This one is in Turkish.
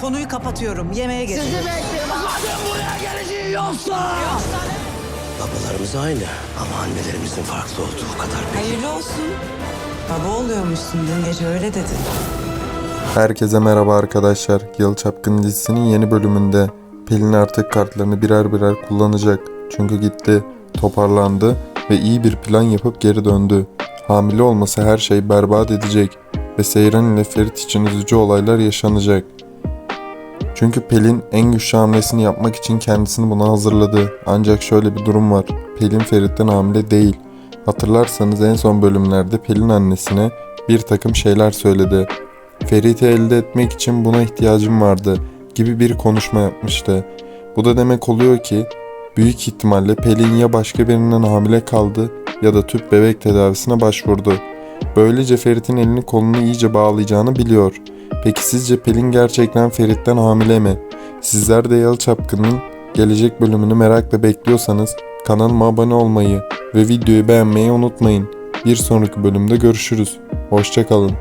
Konuyu kapatıyorum. Yemeğe geçiyorum. Babalarımız aynı ama annelerimizin farklı olduğu kadar belli. Hayırlı olsun. Baba oluyormuşsun dün gece öyle dedin. Herkese merhaba arkadaşlar. Yalı Çapkın dizisinin yeni bölümünde Pelin artık kartlarını birer birer kullanacak. Çünkü gitti, toparlandı ve iyi bir plan yapıp geri döndü. Hamile olması her şeyi berbat edecek ve Seyran ile Ferit için üzücü olaylar yaşanacak. Çünkü Pelin en güçlü hamlesini yapmak için kendisini buna hazırladı. Ancak şöyle bir durum var. Pelin Ferit'ten hamile değil. Hatırlarsanız en son bölümlerde Pelin annesine bir takım şeyler söyledi. Ferit'i elde etmek için buna ihtiyacım vardı gibi bir konuşma yapmıştı. Bu da demek oluyor ki büyük ihtimalle Pelin ya başka birinden hamile kaldı ya da tüp bebek tedavisine başvurdu. Böylece Ferit'in elini kolunu iyice bağlayacağını biliyor. Peki sizce Pelin gerçekten Ferit'ten hamile mi? Sizler de Yalı Çapkın'ın gelecek bölümünü merakla bekliyorsanız kanalıma abone olmayı ve videoyu beğenmeyi unutmayın. Bir sonraki bölümde görüşürüz. Hoşçakalın.